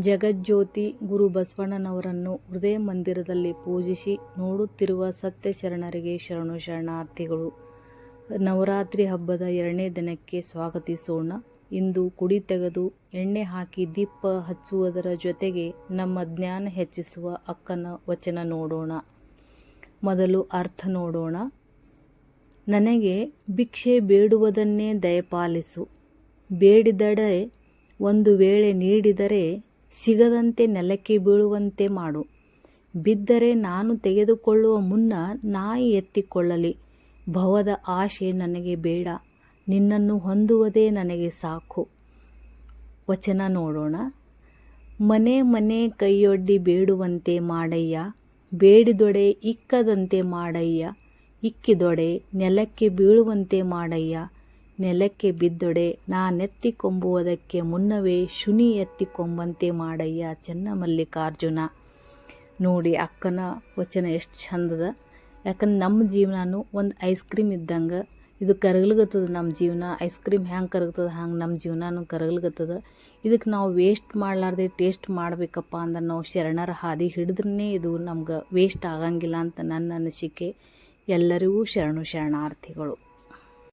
ಜಗಜ್ಯೋತಿ ಗುರು ಬಸವಣ್ಣನವರನ್ನು ಹೃದಯ ಮಂದಿರದಲ್ಲಿ ಪೂಜಿಸಿ ನೋಡುತ್ತಿರುವ ಸತ್ಯ ಶರಣರಿಗೆ ಶರಣು ಶರಣಾರ್ಥಿಗಳು. ನವರಾತ್ರಿ ಹಬ್ಬದ ಎರಡನೇ ದಿನಕ್ಕೆ ಸ್ವಾಗತಿಸೋಣ. ಇಂದು ಕುಡಿ ತೆಗೆದು ಎಣ್ಣೆ ಹಾಕಿ ದೀಪ ಹಚ್ಚುವುದರ ಜೊತೆಗೆ ನಮ್ಮ ಜ್ಞಾನ ಹೆಚ್ಚಿಸುವ ಅಕ್ಕನ ವಚನ ನೋಡೋಣ. ಮೊದಲು ಅರ್ಥ ನೋಡೋಣ. ನನಗೆ ಭಿಕ್ಷೆ ಬೇಡುವುದನ್ನೇ ದಯಪಾಲಿಸು. ಬೇಡಿದಡೆ ಒಂದು ವೇಳೆ ನೀಡಿದರೆ ಸಿಗದಂತೆ ನೆಲಕ್ಕೆ ಬೀಳುವಂತೆ ಮಾಡು. ಬಿದ್ದರೆ ನಾನು ತೆಗೆದುಕೊಳ್ಳುವ ಮುನ್ನ ನಾಯಿ ಎತ್ತಿಕೊಳ್ಳಲಿ. ಭವದ ಆಶೆ ನನಗೆ ಬೇಡ. ನಿನ್ನನ್ನು ಹೊಂದುವುದೇ ನನಗೆ ಸಾಕು. ವಚನ ನೋಡೋಣ. ಮನೆ ಮನೆ ಕೈಯೊಡ್ಡಿ ಬೇಡುವಂತೆ ಮಾಡಯ್ಯ. ಬೇಡಿದೊಡೆ ಇಕ್ಕದಂತೆ ಮಾಡಯ್ಯ. ಇಕ್ಕಿದೊಡೆ ನೆಲಕ್ಕೆ ಬೀಳುವಂತೆ ಮಾಡಯ್ಯ. ನೆಲಕ್ಕೆ ಬಿದ್ದೊಡೆ ನಾನೆತ್ತಿಕೊಂಬುವುದಕ್ಕೆ ಮುನ್ನವೇ ಶುನಿ ಎತ್ತಿಕೊಂಬಂತೆ ಮಾಡಯ್ಯ ಚೆನ್ನಮಲ್ಲಿಕಾರ್ಜುನ. ನೋಡಿ ಅಕ್ಕನ ವಚನ ಎಷ್ಟು ಚಂದದ. ಯಾಕಂದ್ರೆ ನಮ್ಮ ಜೀವನನು ಒಂದು ಐಸ್ ಕ್ರೀಮ್ ಇದ್ದಂಗೆ. ಇದು ಕರಗಲ್ಗತ್ತದ ನಮ್ಮ ಜೀವನ ಐಸ್ ಕ್ರೀಮ್ ಹ್ಯಾಂಗೆ ಕರಗ್ತದ ಹಂಗೆ ನಮ್ಮ ಜೀವನನೂ ಕರಗಲ್ಗತ್ತದ. ಇದಕ್ಕೆ ನಾವು ವೇಸ್ಟ್ ಮಾಡಲಾರ್ದೆ ಟೇಸ್ಟ್ ಮಾಡಬೇಕಪ್ಪ ಅಂದ್ರೆ ನಾವು ಶರಣರ ಹಾದಿ ಹಿಡಿದ್ರೇ ಇದು ನಮ್ಗೆ ವೇಸ್ಟ್ ಆಗಂಗಿಲ್ಲ ಅಂತ ನನ್ನ ಅನಿಸಿಕೆ. ಎಲ್ಲರಿಗೂ ಶರಣು ಶರಣಾರ್ಥಿಗಳು.